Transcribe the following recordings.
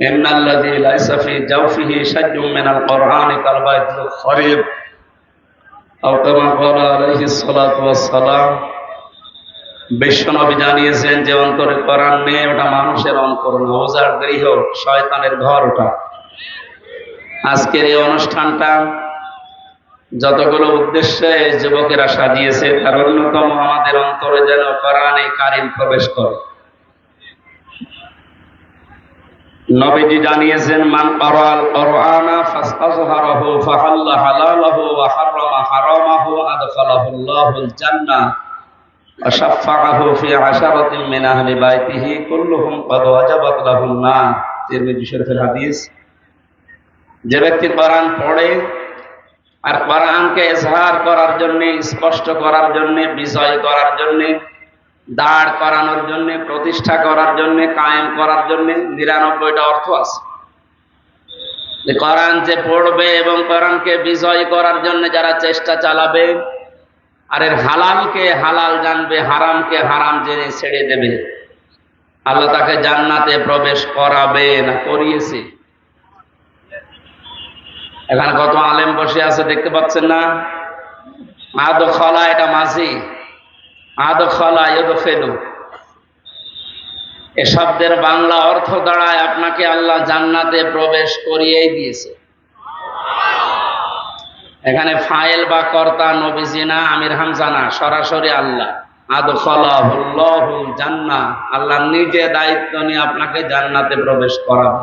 إن الذي ليس في جوفه شج من القرآن كالبيت الخريب أو كما قال عليه الصلاة والسلام বিশ্বনবী জানিয়েছেন যে অন্তরে কোরআন নেই ওটা মানুষের অন্তর না ওজার গৃহ শয়তানের ঘর ওটা আজকের এই অনুষ্ঠানটা যতগুলো উদ্দেশ্যে যুবকেরা সাজিয়েছে তার অন্যতম আমাদের অন্তরে যেন কোরআনে কারিম প্রবেশ করে নবীজি জানিয়েছেন, মান কারাল কোরআনা ফাস্তাযহারাহু ফাহাল্লা হালালাহু ওয়া হারামা হারামাহু আদখালাহুল্লাহুল জান্নাহ ওয়া শাফাআহু ফি আশারাতিন মিন আহলি বাইতিহি কুল্লুহুম ক্বাদ ওয়াজাবাত লাহুন নার তিরমিজি শরীফের হাদিস। যে ব্যক্তি কোরআন পড়ে আর কোরআনকে ইজহার করার জন্য, স্পষ্ট করার জন্য, বিজয় করার জন্য দাঁড় করানোর জন্য, প্রতিষ্ঠা করার জন্য, কায়েম করার জন্য নিরানব্বইটা অর্থ আছে। যে কোরআন যে পড়বে এবং কোরআনকে বিজয় করার জন্য যারা চেষ্টা চালাবে, আর এর হালালকে হালাল জানবে, হারামকে হারাম জেনে ছেড়ে দেবে। আল্লাহ তাকে জান্নাতে প্রবেশ করাবে না, করিয়েছে। এখানে কত আলেম বসে আছে, দেখতে পাচ্ছেন না? আদ খলা এটা মাঝি। আদ খলা ইদ ফেলু এ শব্দের বাংলা অর্থ দাঁড়ায় আপনাকে আল্লাহ জান্নাতে প্রবেশ করিয়েই দিয়েছে। এখানে ফাইল বা কর্তা, নবীজি না, আমির হামজা না, সরাসরি আল্লাহ। জান্না আল্লাহ নিজে দায়িত্ব নিয়ে আপনাকে জান্নাতে প্রবেশ করাবে।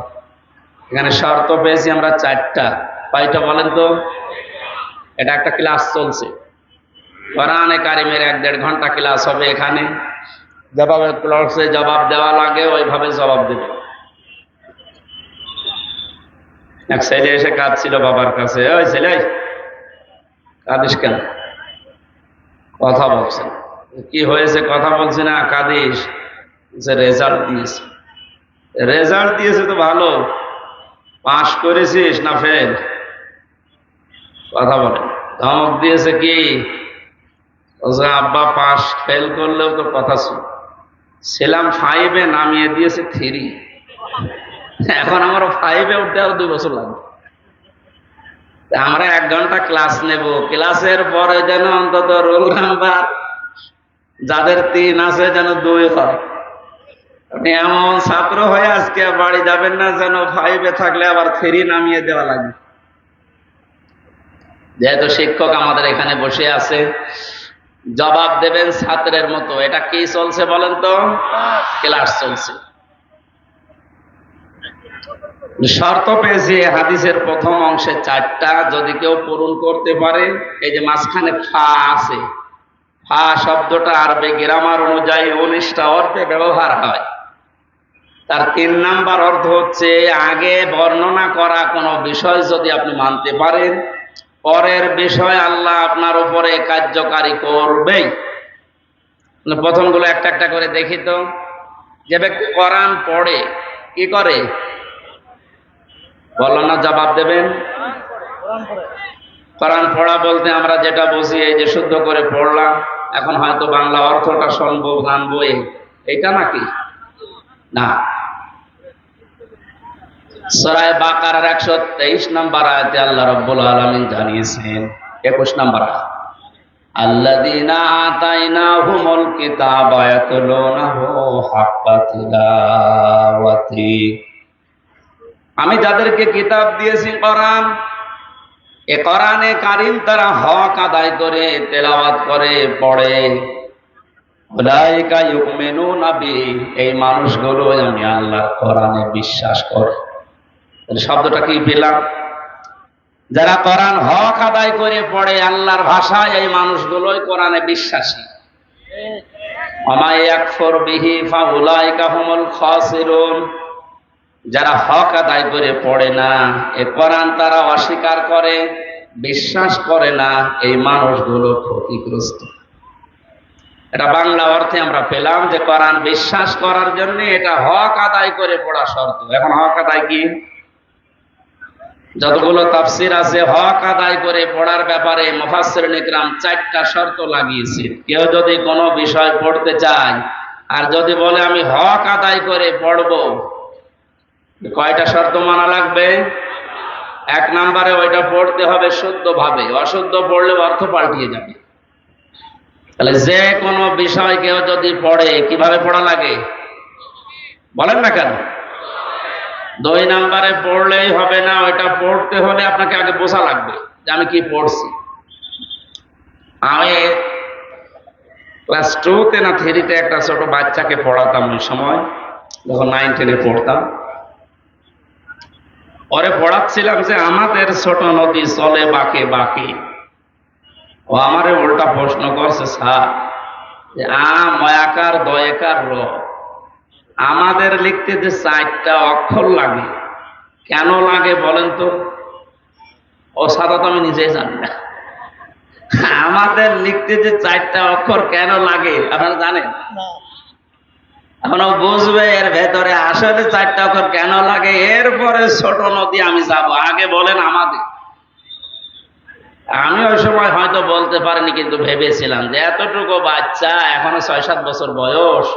এখানে শর্ত পেয়েছি আমরা চারটা। পাইটা বলেন তো? এটা একটা ক্লাস চলছে। কোরআনে কারিমের এক দেড় ঘণ্টা ক্লাস হবে এখানে। জবাবের ক্লাসে জবাব দেওয়া লাগে ওইভাবে জবাব দেবে। এক ছেলে এসে কাঁদছিল বাবার কাছে ওই ছেলে কাঁদিস কেন? কথা বলছেন কি হয়েছে? কথা বলছি না কাঁদিস। রেজাল্ট দিয়েছে। রেজাল্ট দিয়েছে তো ভালো। পাশ করেছিস না ফেল? কথা বলে ধমক দিয়েছে কি? বলছে, আব্বা পাস ফেল করলেও তো কথা শুন ছিলাম ফাইভে নামিয়ে দিয়েছে থ্রি এখন আমার ফাইভে উঠতে আরও দুই বছর লাগবে। আমরা এক ঘণ্টা ক্লাস নেব। ক্লাসের পরে যেন অন্তত রোল নাম্বার যাদের তিন আছে যেন দুই হয়। আপনি এমন ছাত্র হয়ে আজকে বাড়ি যাবেন না, যেন ফাইভে থাকলে আবার থ্রি নামিয়ে দেওয়া লাগে যেহেতু শিক্ষক আমাদের এখানে বসে আছে জবাব দেবেন ছাত্রের মতো। এটা কি চলছে বলেন তো? ক্লাস চলছে। শর্ত পেয়েছি হাদিসের প্রথম অংশে চারটা। যদি কেউ পূরণ করতে পারে, এই যে মাঝখানে ফা আছে, ফা শব্দটা আরবে গ্রামার অনুযায়ী উনিশটা অর্থে ব্যবহার হয়। তার তিন নাম্বার অর্থ হচ্ছে, আগে বর্ণনা করা কোনো বিষয় যদি আপনি মানতে পারেন পরের বিষয় আল্লাহ আপনার উপরে কার্যকারী করবেই। প্রথমগুলো একটা একটা করে দেখি তো। যে ব্যক্তি কোরআন পড়ে, কি করে? বলো না, জবাব দেবেন? কোরআন পড়া বলতে আমরা যেটা বুঝি, এই যে শুদ্ধ করে পড়লাম, এখন হয়তো বাংলা অর্থটা শুনব জানব এইটা নাকি? না। সরায় বাকার একশো তেইশ নম্বর আয়তে আল্লাহ রব্বুল আলমিন জানিয়েছেন একুশ নম্বর আয়াত الذين آتيناهم الكتاب يتلونه حق تلاوته আমি যাদেরকে কিতাব দিয়েছি কোরআন এ কোরআনে কারিম তারা হক আদায় করে তেলাওয়াত করে পড়ে উলাইকা ইউমিনুনা বিহি এই মানুষগুলো আমি আল্লাহর কোরআনে বিশ্বাস করে তাহলে শব্দটা কি পেলাম। যারা কোরআন হক আদায় করে পড়ে, আল্লাহর ভাষায় এই মানুষগুলোই কোরআনে বিশ্বাসী। যারা হক আদায় করে পড়ে না, এ কোরআন তারা অস্বীকার করে, বিশ্বাস করে না, এই মানুষগুলো ক্ষতিগ্রস্ত। এটা বাংলা অর্থে আমরা পেলাম যে কোরআন বিশ্বাস করার জন্য এটা হক আদায় করে পড়া শর্ত। এখন হক আদায় কি? যতগুলো তাফসির আছে, হক আদায় করে পড়ার ব্যাপারে মুফাসসির নিকরাম চারটা শর্ত লাগিয়েছে। কেউ যদি কোনো বিষয় পড়তে চায়, আর যদি বলে আমি হক আদায় করে পড়ব, কয়টা শর্ত মানা লাগবে? এক নম্বরে ওইটা পড়তে হবে শুদ্ধ ভাবে অশুদ্ধ পড়লে অর্থ পাল্টিয়ে যাবে। তাহলে যে কোনো বিষয় কেউ যদি পড়ে, কীভাবে পড়া লাগে? বলেন না কেন? দুই নাম্বারে পড়লেই হবে না, ওইটা পড়তে হলে আপনাকে আগে বোঝা লাগবে যে আমি কি পড়ছি। আমি ক্লাস টুতে না থ্রিতে একটা ছোট বাচ্চাকে পড়াতাম ওই সময়, যখন নাইন টেনে পড়তাম। পরে পড়াচ্ছিলাম যে আমাদের ছোট নদী চলে বাঁকে বাঁকে। ও আমারে উল্টা প্রশ্ন করছে, স্যার, যে আ ময়াকার দয়াকার র। আমাদের লিখতে যে চারটা অক্ষর লাগে কেন লাগে বলেন তো? ও সাদা তো আমি নিজেই জানি না। আমাদের লিখতে যে চারটা অক্ষর কেন লাগে আপনারা জানেন? এখন বুঝবে এর ভেতরে আসলে চারটা অক্ষর কেন লাগে এরপরে ছোট নদী আমি যাব। আগে বলেন আমাদের। আমি ওই সময় হয়তো বলতে পারিনি কিন্তু ভেবেছিলাম যে এতটুকু বাচ্চা এখনও ছয় সাত বছর বয়স।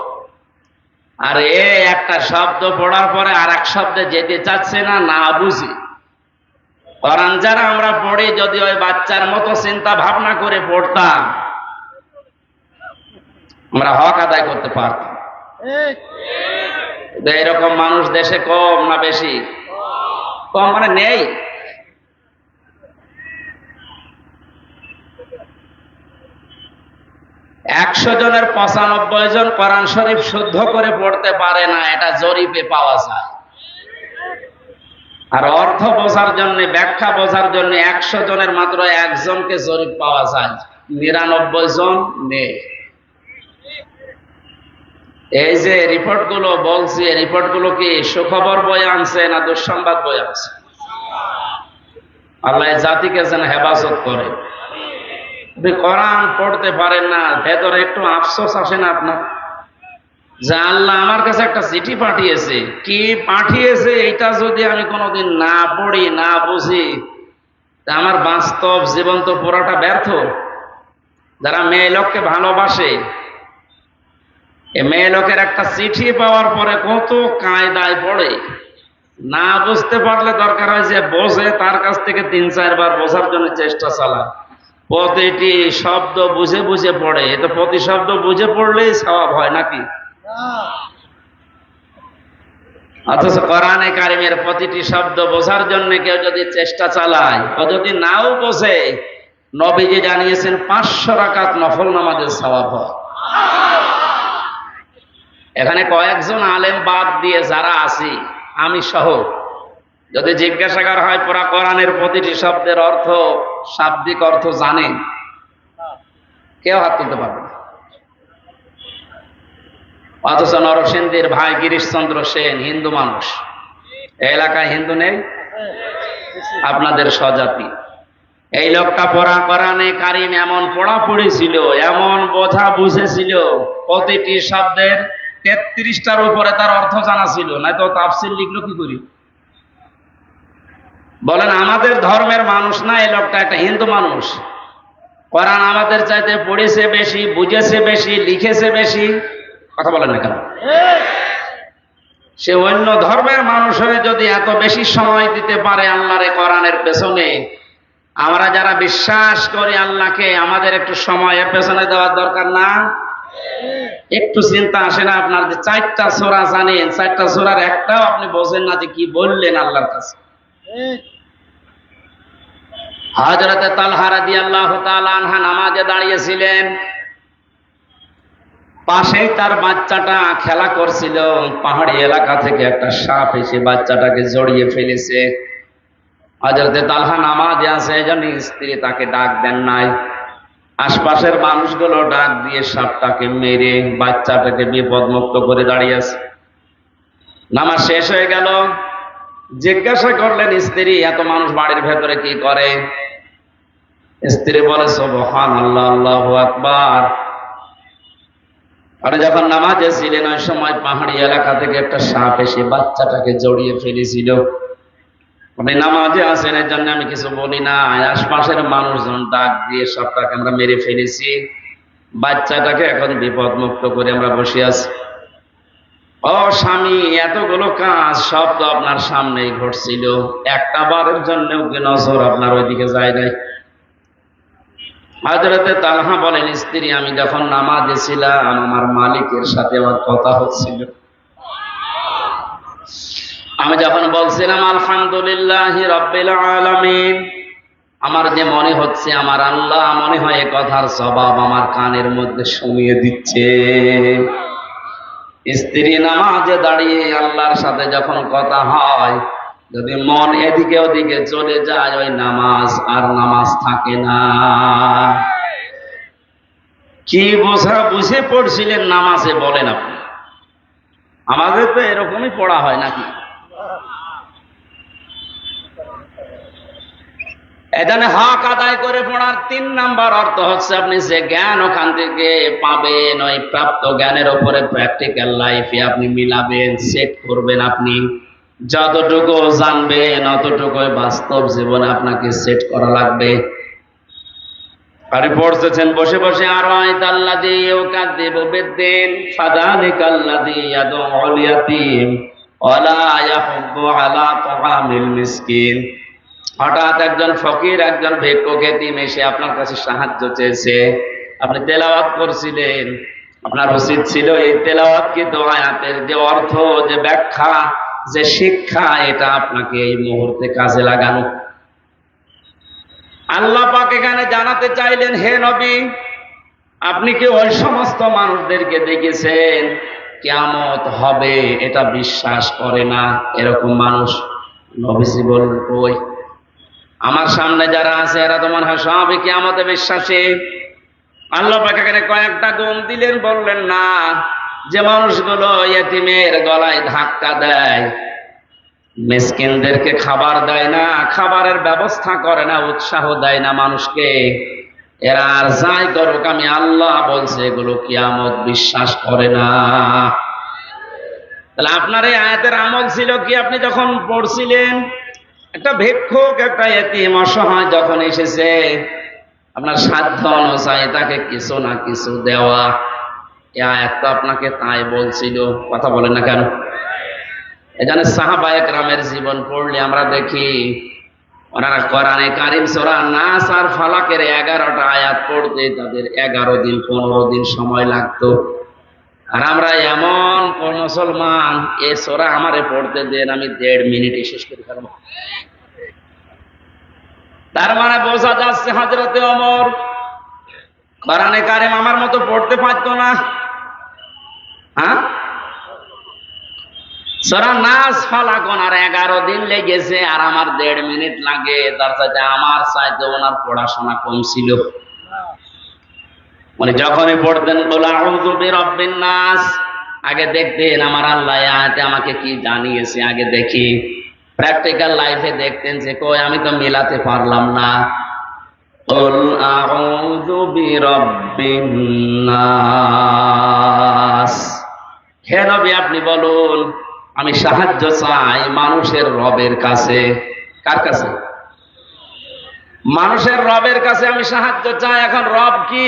আর এ একটা শব্দ পড়ার পরে আর এক শব্দে যেতে চাচ্ছে না না বুঝি। কোরআন যারা আমরা পড়ি যদি ওই বাচ্চার মতো চিন্তা ভাবনা করে পড়তাম আমরা হক আদায় করতে পারতাম। এরকম মানুষ দেশে কম না বেশি? কম মানে নেই। একশো জনের পঁচানব্বই জন কোরআন শরীফ শুদ্ধ করে পড়তে পারে না, এটা জরিপে পাওয়া যায়। আর অর্থ বোঝার জন্য, ব্যাখ্যা বোঝার জন্য একশো জনের মাত্র একজনকে জরিপ পাওয়া যায়। নিরানব্বই জন নেই। এই যে রিপোর্টগুলো বলছি রিপোর্টগুলো কি সুখবর বই আনছে না দুঃসংবাদ বই আনছে? আল্লাহ জাতিকে যেন হেফাজত করে। আপনি কোরআন পড়তে পারেন না, ভেতরে একটু আফসোস আসে না আপনার? যে আল্লাহ আমার কাছে একটা চিঠি পাঠিয়েছে। কি পাঠিয়েছে এটা যদি আমি কোনোদিন না পড়ি, না বুঝি, তা আমার বাস্তব জীবন তো পুরোটা ব্যর্থ। যারা মেয়ে লোককে ভালোবাসে, এ মেয়ে লোকের একটা চিঠি পাওয়ার পরে কত কায়দায় পড়ে। না বুঝতে পারলে দরকার হয় যে বোঝে, তার কাছ থেকে তিন চারবার বোঝার জন্য চেষ্টা চালায়। প্রতিটি শব্দ বুঝে বুঝে পড়ে। তো প্রতি শব্দ বুঝে পড়লেই স্বভাব হয় নাকি? অথচ কোরআনে কারিমের প্রতিটি শব্দ বোঝার জন্য কেউ যদি চেষ্টা চালায়, ও যদি নাও বোঝে, নবীজি জানিয়েছেন, পাঁচশো রাকাত নফল নামাজের স্বভাব হয়। এখানে কয়েকজন আলেম বাদ দিয়ে যারা আছি, আমি সহ যদি জিজ্ঞাসা করা হয় পুরা কোরআনের প্রতিটি শব্দের অর্থ, শাব্দিক অর্থ জানে। কেউ হাত তুলতে পারবে অথচ নরসেনদের ভাই গিরিশচন্দ্র সেন হিন্দু মানুষ। এলাকায় হিন্দু নেই? আপনাদের স্বজাতি। এই লোকটা পড়া কোরআনে কারিম এমন পড়া পড়েছিল এমন বোঝা বুঝেছিল প্রতিটি শব্দের তেত্রিশটার উপরে তার অর্থ জানা ছিল না তো তাফসিল লিখলো কি করি? বলেন, আমাদের ধর্মের মানুষ না, এই লোকটা একটা হিন্দু মানুষ। কোরআন আমাদের চাইতে পড়েছে বেশি, বুঝেছে বেশি, লিখেছে বেশি। কথা বলেন না কেন? সে অন্য ধর্মের মানুষ হয়ে যদি এত বেশি সময় দিতে পারে আল্লাহর কোরআনের পেছনে, আমরা যারা বিশ্বাস করি আল্লাহকে, আমাদের একটু সময়ের পেছনে দেওয়ার দরকার না। একটু চিন্তা আসে না আপনার যে চারটা সোরা জানেন, চারটা সোরার একটাও আপনি বোঝেন না যে কি বললেন আল্লাহর কাছে। হজরতে তালহারা দিয়ে আল্লাহ আনহা নামাজে দাঁড়িয়েছিলেন। পাশেই তার বাচ্চাটা খেলা করছিল। পাহাড়ি এলাকা থেকে একটা সাপ এসে বাচ্চাটাকে জড়িয়ে ফেলেছে। হজরতে তালহা নামাজে আছে যেন স্ত্রী তাকে ডাক দেন নাই। আশপাশের মানুষগুলো ডাক দিয়ে সাপটাকে মেরে বাচ্চাটাকে বিপদমুক্ত করে দাঁড়িয়ে আছে নামাজ শেষ হয়ে গেল। জিজ্ঞাসা করলেন, স্ত্রী, এত মানুষ বাড়ির ভেতরে কি করে? স্ত্রী বলে সোবহান আল্লাহ আল্লাহ আকবার। আর যখন নামাজে ছিলেন ওই সময় পাহাড়ি এলাকা থেকে একটা সাপ এসে বাচ্চাটাকে জড়িয়ে ফেলেছিল। আপনি নামাজে আসেন এর জন্য আমি কিছু বলি না। আশপাশের মানুষজন ডাক দিয়ে সাপটাকে আমরা মেরে ফেলেছি। বাচ্চাটাকে এখন বিপদ মুক্ত করে আমরা বসে আছি। ও স্বামী, এতগুলো কাজ সব তো আপনার সামনেই ঘটছিল। একটা বারের নজর আপনার ওইদিকে যায় নাই? তালহা বলেন, স্ত্রী, আমি যখন আমার মালিকের সাথে আমার কথা হচ্ছিল। আমি যখন বলছিলাম, আলহামদুলিল্লাহ আলামিন আমার যে মনে হচ্ছে, আমার আল্লাহ মনে হয় কথার স্বভাব আমার কানের মধ্যে শুনিয়ে দিচ্ছে। স্ত্রী নামাজে দাঁড়িয়ে আল্লাহর সাথে যখন কথা হয়, যদি মন এদিকে ওদিকে চলে যায়, ওই নামাজ আর নামাজ থাকে না। কি বোঝা বুঝে পড়ছিলেন নামাজে বলেন আপনি? আমাদের তো এরকমই পড়া হয় নাকি? এখানে হক আদায় করে পড়ার তিন নাম্বার অর্থ হচ্ছে আপনি যে জ্ঞান ওখান থেকে পাবেন, ওই প্রাপ্ত জ্ঞানের উপরে প্র্যাকটিক্যাল লাইফে আপনি মিলাবেন সেট করবেন আপনি। যতটুকু জানবেন অতটুকু বাস্তব জীবনে আপনাকে সেট করা লাগবে। আরে পড়তেছেন, বসে বসে আর আল্লাদি ইউকাদ্দিব বিদ্দিন ফাদালিকাল্লাদি ইয়াদউল ইয়াতীম, ওয়ালা ইয়াহুব্বু আলা তাআমিল মিসকিন। হঠাৎ একজন ফকির, একজন ভিক্ষুক এতিম এসে আপনার কাছে সাহায্য চেয়েছে। আপনি তেলাওয়াত করছিলেন। আপনার উচিত ছিল এই তেলাওয়াত কিন্তু আয়াতের যে অর্থ, যে ব্যাখ্যা, যে শিক্ষা, এটা আপনাকে এই মুহূর্তে কাজে লাগানো। আল্লাহ পাক এখানে জানাতে চাইলেন, হে নবী, আপনি কি ওই সমস্ত মানুষদেরকে দেখেছেন? কেমত হবে, এটা বিশ্বাস করে না। এরকম মানুষ নবীজি বললেন, কই? আমার সামনে যারা আছে, এরা তো মনে হয় সবই কেমতে বিশ্বাসী। আল্লাহ পাক এখানে কয়েকটা গুণ দিলেন, বললেন, না, যে মানুষগুলো ইয়েতিমের গলায় ধাক্কা দেয়, মিসকিনদেরকে খাবার দেয় না, খাবারের ব্যবস্থা করে না, উৎসাহ দেয় না মানুষকে, এরা আর যাই করুক, আমি আল্লাহ বলছে, এগুলো কিয়ামত বিশ্বাস করে না। তাহলে আপনার এই আয়াতের আমল ছিল কি? আপনি যখন পড়ছিলেন একটা ভিক্ষুক, একটা এতিম অসহায় যখন এসেছে, আপনার সাধ্য অনুযায়ী তাকে কিছু না কিছু দেওয়া। আপনাকে তাই বলছিল, কথা বলেন না কেন? এখানে সাহাবায়ক রামের জীবন পড়লে আমরা দেখি, ওনারা কোরআনে কারিম সোরা নাস আর ফালাকের এগারোটা আয়াত পড়তে তাদের এগারো দিন, পনেরো দিন সময় লাগতো। আর আমরা এমন মুসলমান, এ সোরা আমারে পড়তে দেন, আমি দেড় মিনিটে শেষ করে ফেলব। তার মানে বোঝা যাচ্ছে হাজরতে অমর কোরআনে কারিম আমার মতো পড়তে পারতো না। হ্যাঁ? সোরা নাচ ফালাকন আর এগারো দিন লেগেছে আর আমার দেড় মিনিট লাগে, তার সাথে আমার চাইতে ওনার পড়াশোনা কম ছিল। মানে যখনই পড়তেন বলা রব্বিন নাস আগে দেখতেন আমার আল্লাহ আয়াতে আমাকে কি জানিয়েছে আগে দেখি প্র্যাকটিক্যাল লাইফে দেখতেন যে কই আমি তো মেলাতে পারলাম না قل أعوذ برب الناس হে নবী আপনি বলুন আমি সাহায্য চাই মানুষের রবের কাছে কার কাছে মানুষের রবের কাছে আমি সাহায্য চাই এখন রব কি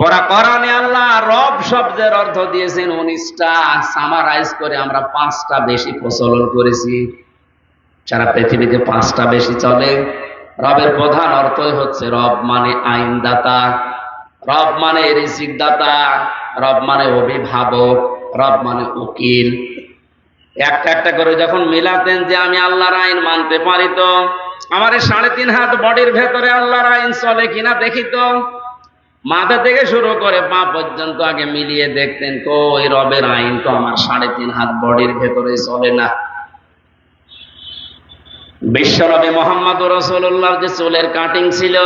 ওরা কোরআনে আল্লাহ রব শব্দের অর্থ দিয়েছেন উনিশটা সামারাইজ করে আমরা পাঁচটা বেশি প্রচলন করেছি। সারা পৃথিবীতে পাঁচটা বেশি চলে। রবের প্রধান অর্থই হচ্ছে রব মানে আইনদাতা, রব মানে রিসিক দাতা রব মানে অভিভাবক, রব মানে উকিল। একটা একটা করে যখন মিলাতেন যে আমি আল্লাহর আইন মানতে পারি তো, আমার সাড়ে তিন হাত বডির ভেতরে আল্লাহর আইন চলে কিনা দেখি তো। মাথা থেকে শুরু করে পা পর্যন্ত আগে মিলিয়ে দেখতেন, কই রবের আইন তো আমার সাড়ে তিন হাত বডির ভেতরে চলে না। বিশ্বনবী মোহাম্মদ রসুল্লাহর যে চুলের কাটিং ছিল,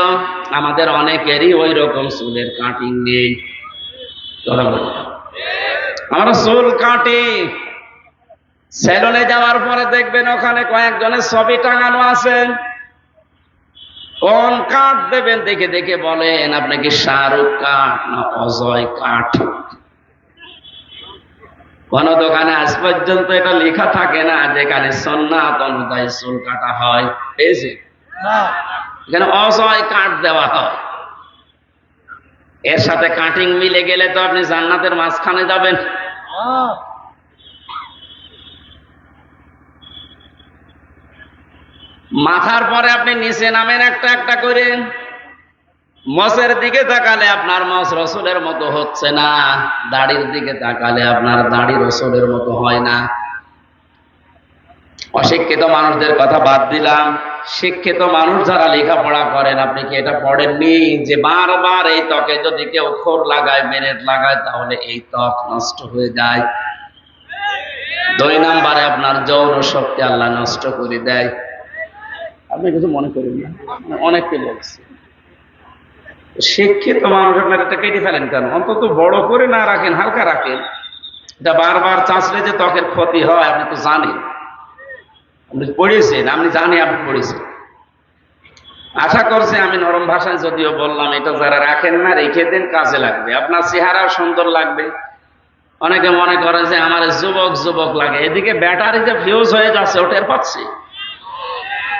আমাদের অনেকেরই ওই রকম চুলের কাটিং নেই। আমরা চুল কাটি। সেলুনে যাওয়ার পরে দেখবেন ওখানে কয়েকজনের ছবি টাঙানো আছে। কোন কাঠ দেবেন দেখে দেখে বলেন আপনি কি শাহরুখ কাঠ না অজয় কাঠ? কোন দোকানে আজ পর্যন্ত এটা লেখা থাকে না যেখানে সন্ন্যাত অনুযায়ী চুল কাটা হয়। পেয়েছি এখানে অজয় কাঠ দেওয়া হয়। এর সাথে কাটিং মিলে গেলে তো আপনি জান্নাতের মাঝখানে যাবেন। মাথার পরে আপনি নিচে নামেন একটা একটা করে। মসের দিকে তাকালে আপনার মস রসুলের মতো হচ্ছে না। দাড়ির দিকে তাকালে আপনার দাড়ি রসুলের মতো হয় না। অশিক্ষিত মানুষদের কথা বাদ দিলাম। শিক্ষিত মানুষ যারা লেখাপড়া করেন, আপনি কি এটা পড়েননি? যে বারবার এই ত্বকে যদি কেউ খোর লাগায়, মেরেট লাগায়, তাহলে এই ত্বক নষ্ট হয়ে যায়। দুই নাম্বারে আপনার যৌন শক্তি আল্লাহ নষ্ট করে দেয়। আপনি কিছু মনে করেন না। অনেককে বলছি। শিক্ষিত মানুষ আপনার এটা কেটে ফেলেন কেন? অন্তত বড় করে না রাখেন, হালকা রাখেন। এটা বারবার চাষলে যে ত্বকের ক্ষতি হয়, আপনি তো জানেন। আপনি পড়েছেন, আমি জানি আপনি পড়েছেন। আশা করছি আমি নরম ভাষায় যদিও বললাম, এটা যারা রাখেন না, রেখে দেন, কাজে লাগবে। আপনার চেহারা সুন্দর লাগবে। অনেকে মনে করে যে আমার যুবক যুবক লাগে। এদিকে ব্যাটারি যে ফিউজ হয়ে যাচ্ছে ওটার পাচ্ছি।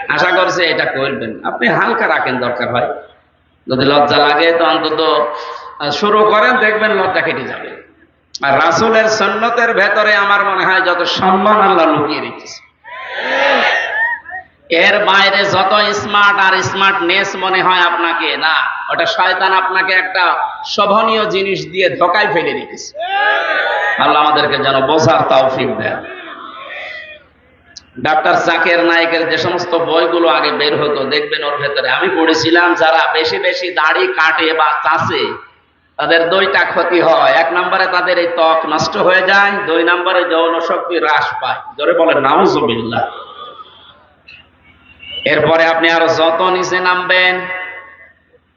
আশা করছি এটা করবেন। আপনি হালকা রাখেন দরকার হয়। যদি লজ্জা লাগে তো অন্তত শুরু করেন, দেখবেন লজ্জা কেটে যাবে। আর রাসুলের সন্ন্যতের ভেতরে আমার মনে হয় যত সম্মান আল্লাহ লুকিয়ে রেখেছে। এর বাইরে যত স্মার্ট আর স্মার্টনেস মনে হয় আপনাকে, না, ওটা শয়তান আপনাকে একটা শোভনীয় জিনিস দিয়ে ধোকায় ফেলে রেখেছে। আল্লাহ আমাদেরকে যেন বোঝার তৌফিক দেয় ডাক্তার জাকের নায়কের যে সমস্ত বইগুলো আগে বের হতো, দেখবেন ওর ভেতরে। আমি পড়েছিলাম যারা বেশি বেশি দাড়ি কাটে বা চাষে, তাদের দুইটা ক্ষতি হয়। এক নম্বরে তাদের এই ত্বক নষ্ট হয়ে যায়, দুই নম্বরে যৌন শক্তি হ্রাস পায়। জোরে বলে নাউজুবিল্লাহ। এরপরে আপনি আরও যত নিচে নামবেন,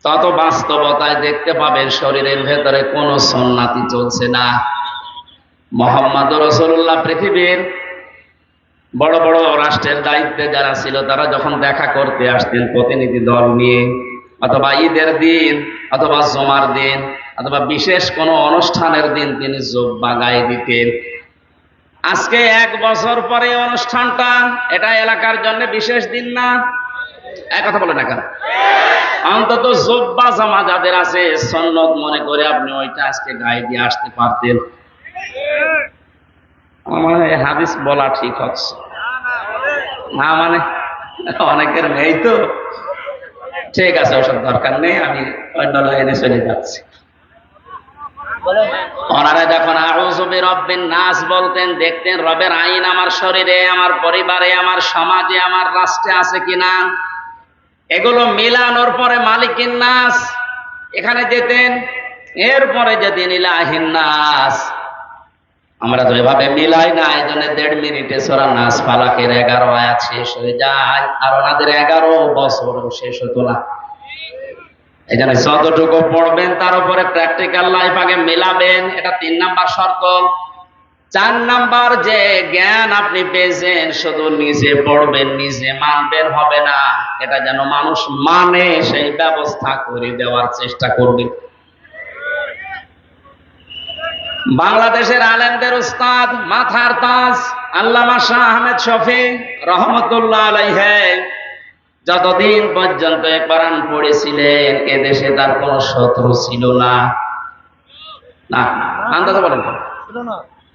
তত বাস্তবতায় দেখতে পাবেন শরীরের ভেতরে কোনো সন্নাতি চলছে না। মোহাম্মদ রসুল্লাহ পৃথিবীর বড় বড় রাষ্ট্রের দায়িত্বে যারা ছিল, তারা যখন দেখা করতে আসতেন প্রতিনিধি দল নিয়ে, অথবা ঈদের দিন, অথবা জমার দিন, অথবা বিশেষ কোনো অনুষ্ঠানের দিন তিনি জোব্বা গায়ে দিতেন। আজকে এক বছর পরে অনুষ্ঠানটা, এটা এলাকার জন্য বিশেষ দিন না? এক কথা বলে না কেন অন্তত জোব্বা জামা যাদের আছে, সন্ন্যত মনে করে আপনি ওইটা আজকে গায়ে দিয়ে আসতে পারতেন। আমার হাদিস বলা ঠিক হচ্ছে। না মানে? অনেকের নেই তো। ঠিক আছে, ওসব দরকার নেই, আমি অন্য লাইনে চলে যাচ্ছি। ওনারা যখন আউযুবি রব্বিন নাস বলতেন, দেখতেন রবের আইন আমার শরীরে, আমার পরিবারে, আমার সমাজে, আমার রাষ্ট্রে আছে কিনা? এগুলো মিলানোর পরে মালিকিন নাস এখানে যেতেন, এরপরে যেতেন ইলাহিন নাস আমরা তো এভাবে মিলাই না এই দেড় মিনিটে সোরা নাস ফালাকের এগারো আয়াত শেষ হয়ে যায়, আর ওনাদের এগারো বছর শেষ হতো না। এই জন্য যতটুকু পড়বেন, তার উপরে প্র্যাকটিক্যাল লাইফ আগে মেলাবেন, এটা তিন নাম্বার শর্ত। চার নাম্বার যে জ্ঞান আপনি পেয়েছেন, শুধু নিজে পড়বেন, নিজে মানবেন হবে না, এটা যেন মানুষ মানে সেই ব্যবস্থা করে দেওয়ার চেষ্টা করবে। বাংলাদেশের আলেমদের উস্তাদ মাথার তাজ আল্লামা শাহ আহমেদ শফি রহমতুল্লাহ আলাইহে যতদিন পর্যন্ত এ কোরআন পড়েছিলেন এদেশে তার কোন শত্রু ছিল না। না আন্দাজে বলেন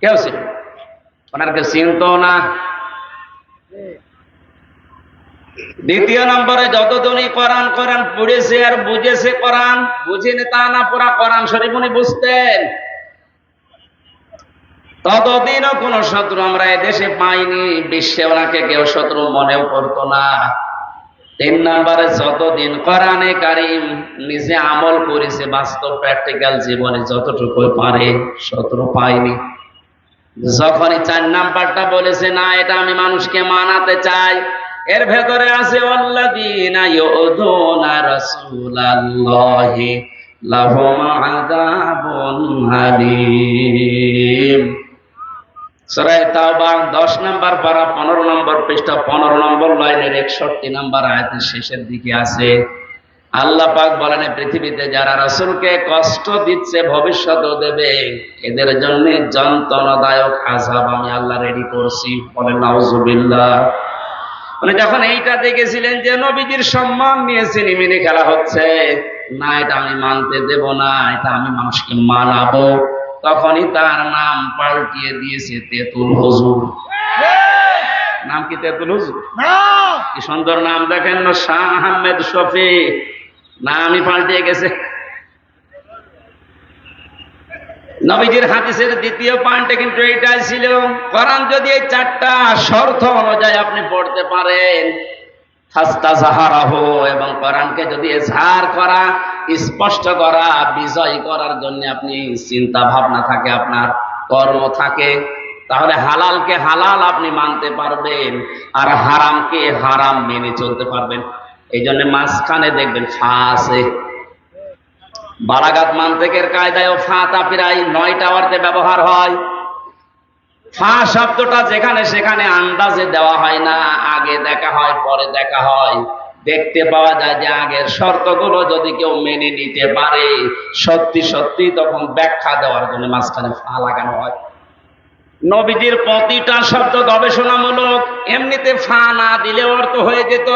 কেউ ছিল? চিনত না? দ্বিতীয় নম্বরে যতদিনই কোরআন কোরআন পড়েছে আর বুঝেছে কোরআন বুঝেনি তা না পুরা কোরআন শরীফ উনি বুঝতেন। ততদিনও কোন শত্রু আমরা এদেশে পাইনি, বিশ্বে ওনাকে কেউ শত্রু মনেও করতো না। তিন নম্বরে যতদিন কোরআনে কারিম নিজে আমল করেছে, বাস্তব প্র্যাকটিক্যাল জীবনে যতটুকু পারে শত্রু পাইনি যখনই চার নাম্বারটা বলেছে, না, এটা আমি মানুষকে মানাতে চাই। এর ভেতরে আছে, আল্লাযীনা ইউযুনা রাসূলাল্লাহি, লাহুম সূরা তাওবা 10 নম্বর পারা 15 নম্বর পৃষ্ঠা 15 নম্বর লাইনের 61 নম্বর শেষের দিকে আছে। আল্লাহ পৃথিবীতে যারা কষ্ট দিচ্ছে, ভবিষ্যতেও দেবে। এদের জন্য যন্ত্রণাদায়ক আযাব আমি আল্লাহ রেডি করছি। মানে যখন এইটা দেখেছিলেন যে নবীজির সম্মান নিয়ে সিনেমিনে খেলা হচ্ছে, না, এটা আমি মানতে দেব না, এটা আমি মানুষকে মানাবো। তখনই তার নাম পাল্টিয়ে দিয়েছে তেতুল হুজুর। নাম কি তেতুল হুজুর? কি সুন্দর নাম দেখেন না শাহ আহমেদ শফি। নামই পাল্টে গেছে। নবীজির হাদিসের দ্বিতীয় পয়েন্টে কিন্তু এইটাই ছিল কোরআন যদি এই চারটা শর্ত অনুযায়ী আপনি পড়তে পারেন ফাস্তা এবং কোরআনকে যদি এজহার করা, স্পষ্ট করা, বিজয় করার জন্য আপনি চিন্তা ভাবনা থাকে, আপনার কর্ম থাকে, তাহলে হালালকে হালাল আপনি মানতে পারবেন, আর হারামকে হারাম মেনে চলতে পারবেন। এই জন্য মাঝখানে দেখবেন ফা আছে বালাগাত মান্তেকের কায়দায় ফাতা প্রায় নয়টা অর্থে ব্যবহার হয়। ফা শব্দটা যেখানে সেখানে আন্দাজে দেওয়া হয় না, আগে দেখা হয়, পরে দেখা হয়। দেখতে পাওয়া যায় যে আগের শর্তগুলো যদি কেউ মেনে নিতে পারে, সত্যি সত্যি তখন ব্যাখ্যা দেওয়ার জন্য মাঝখানে ফা লাগানো হয়। নবীজির প্রতিটা শব্দ গবেষণামূলক, এমনিতে ফা না দিলে অর্থ হয়ে যেত।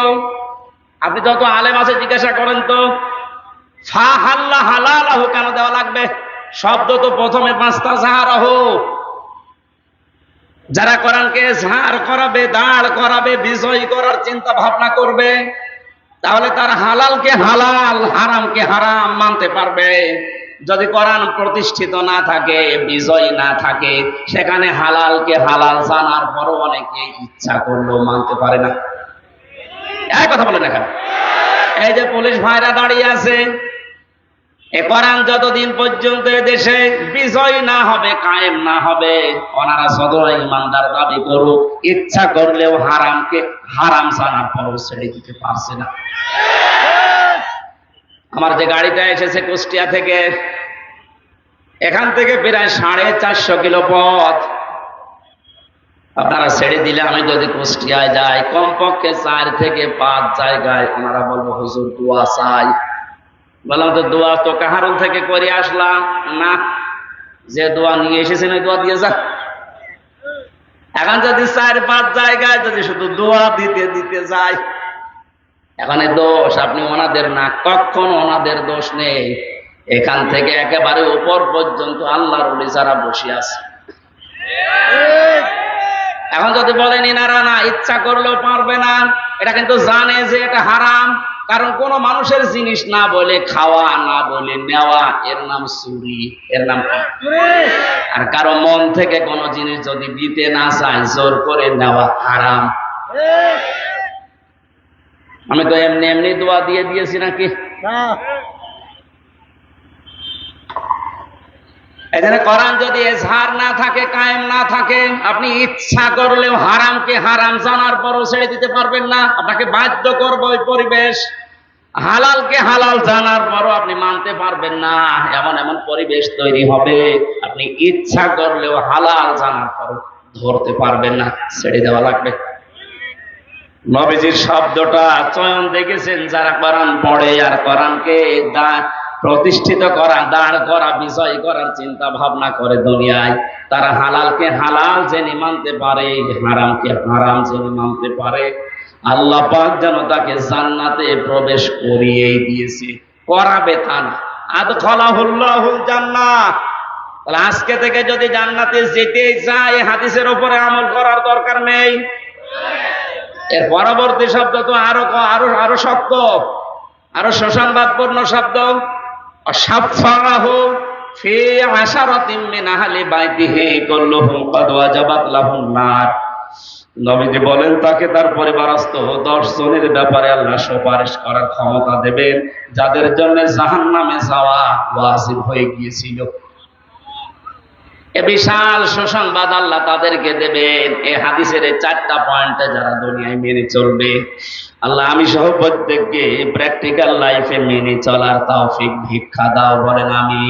আপনি যত আলেম আছে, জিজ্ঞাসা করেন তো, ফা হাল্লা হালালাহু কেন দেওয়া লাগবে? শব্দ তো প্রথমে পাঁচটা জাহারাহ যারা কোরআনকে ঝাড় করাবে, দাঁড় করাবে, বিজয় করার চিন্তা ভাবনা করবে, তাহলে তার হালালকে হালাল, হারামকে হারাম মানতে পারবে। যদি কোরআন প্রতিষ্ঠিত না থাকে, বিজয় না থাকে, সেখানে হালালকে হালাল জানার পরও অনেকে ইচ্ছা করলেও মানতে পারে না। এক কথা বলেন এখানে। এই যে পুলিশ ভাইরা দাঁড়িয়ে আছে এ কোরআন যতদিন পর্যন্ত দেশে বিজয় না হবে, কায়েম না হবে, ওনারা সদর ইমানদার দাবি করুক, ইচ্ছা করলেও হারামকে হারাম জানার পরও ছেড়ে দিতে পারছে না। আমার যে গাড়িটা এসেছে কুষ্টিয়া থেকে, এখান থেকে প্রায় সাড়ে চারশো কিলো পথ। আপনারা ছেড়ে দিলে আমি যদি কুষ্টিয়ায় যাই, কমপক্ষে চার থেকে পাঁচ জায়গায় ওনারা বলব, হুজুর, দোয়া চাই। বললাম তো দোয়া তো কাহারুল থেকে করে আসলাম? না। যে দোয়া নিয়ে এসেছেন দোয়া দিয়ে যা। এখন যদি চার পাঁচ জায়গায় যদি শুধু দোয়া দিতে দিতে যায় দোষ আপনি ওনাদের না ওনাদের দোষ নেই। এখান থেকে একেবারে উপর পর্যন্ত আল্লাহর যারা বসে আছে। এখন যদি বলেন, ইনারা না, ইচ্ছা করলেও পারবে না। এটা কিন্তু জানে যে এটা হারাম। কারণ কোন মানুষের জিনিস না বলে, খাওয়া না বলে, নেওয়া, এর নাম চুরি, এর নাম আর কারও মন থেকে কোন জিনিস যদি দিতে না চায়, জোর করে নেওয়া আরাম আমি তো এমনি এমনি দোয়া দিয়ে দিয়েছি নাকি? এখানে কোরআন যদি এজহার না থাকে, কায়েম না থাকে, আপনি ইচ্ছা করলেও হারামকে হারাম জানার পরও ছেড়ে দিতে পারবেন না। আপনাকে বাধ্য করবে ওই পরিবেশ। হালালকে হালাল জানার পরও আপনি মানতে পারবেন না। এমন এমন পরিবেশ তৈরি হবে, আপনি ইচ্ছা করলেও হালাল জানার পরও ধরতে পারবেন না। ছেড়ে দেওয়া লাগবে। নবীজির শব্দটা চয়ন দেখেছেন, যারা কোরআন পড়ে আর কোরআনকে দা প্রতিষ্ঠিত করা দাঁড় করা, বিজয় করার চিন্তা ভাবনা করে দুনিয়ায়। তারা হালালকে হালাল জেনে মানতে পারে, হারামকে হারাম জেনে মানতে পারে। আল্লাহ পাক যেন তাকে জান্নাতে প্রবেশ করিয়েই দিয়েছে। করাবে তা না। আদ খলাহুল্লাহুল জান্নাত তাহলে আজকে থেকে যদি জান্নাতে যেতে চায় হাদিসের উপরে আমল করার দরকার নেই। এর পরবর্তী শব্দ তো আরও আরও আরও শক্ত, আরও সুসংবাদপূর্ণ শব্দ। বলেন, তাকে তার দশ জনের ব্যাপারে আল্লাহ সুপারিশ করার ক্ষমতা দেবেন, যাদের জন্য জাহান্নামে যাওয়া ওয়াজিব হয়ে গিয়েছিল। এ বিশাল সুসংবাদ আল্লাহ তাদেরকে দেবেন। এ হাদিসের চারটা পয়েন্টে যারা দুনিয়ায় মেনে চলবে আল্লাহ আমি সহ প্রত্যেককে প্র্যাকটিক্যাল লাইফে মেনে চলার তৌফিক ভিক্ষা দাও বলেন আমি